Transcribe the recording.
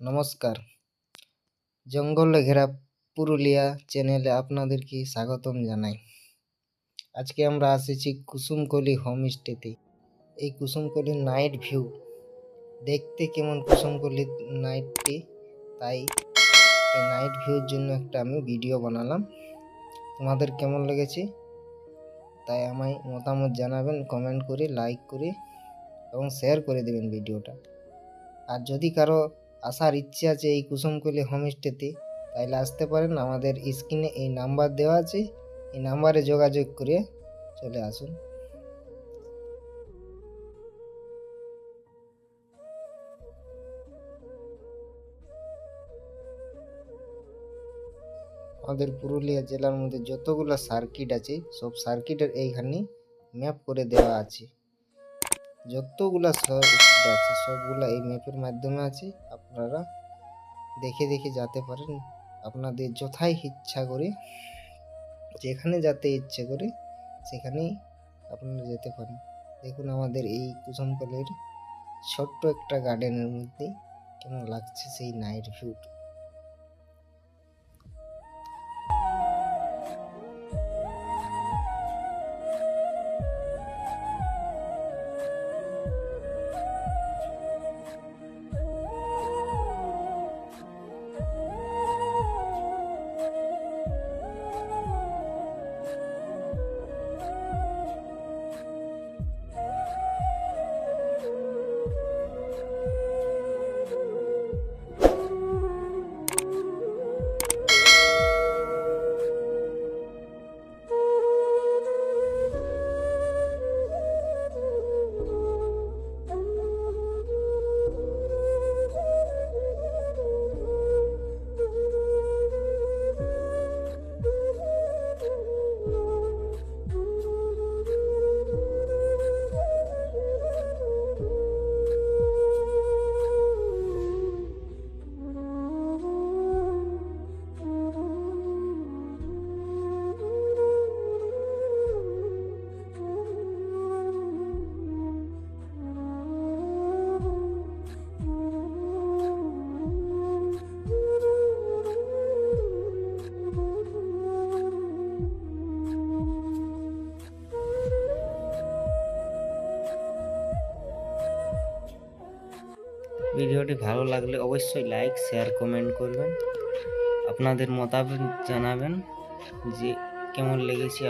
নমস্কার। জঙ্গলে ঘেরা পুরুলিয়া চ্যানেলে আপনাদেরকে স্বাগতম জানাই। আজকে আমরা এসেছি কুসুমকলি হোমস্টেতে এই কুসুমকলির নাইট ভিউ। দেখতে কেমন কুসুমকলির নাইটটি? তাই এই নাইট ভিউর জন্য একটা আমি ভিডিও বানালাম। তোমাদের কেমন লেগেছে? তাই আমায় মতামত জানাবেন কমেন্ট করে লাইক করে এবং শেয়ার করে দেবেন ভিডিওটা। আর যদি কারও আসার ইচ্ছে আছে এই কুসুমকলি হোমস্টেতে। তাহলে আসতে পারেন, আমাদের স্ক্রিনে এই নাম্বার দেওয়া আছে। এই নাম্বারে যোগাযোগ করে চলে আসুন। আমাদের পুরুলিয়া জেলার মধ্যে যতগুলো সার্কিট আছে, সব সার্কিটের এইখানে ম্যাপ করে দেওয়া আছে। যতগুলা সার্কিট আছে, সবগুলো এই ম্যাপের মাধ্যমে আছে। আপনারা দেখে দেখে যেতে পারেন, আপনাদের যথাই ইচ্ছা করে, যেখানে যেতে ইচ্ছে করে, সেখানেই আপনারা যেতে পারেন। দেখুন আমাদের এই কুসুমকলের ছোট্ট একটা গার্ডেনের মধ্যে কেমন লাগছে সেই নাইট ভিউটা ভিডিওটি ভালো লাগলে অবশ্যই লাইক শেয়ার কমেন্ট করবেন। আপনাদের মতামত জানাবেন যে কেমন লেগেছে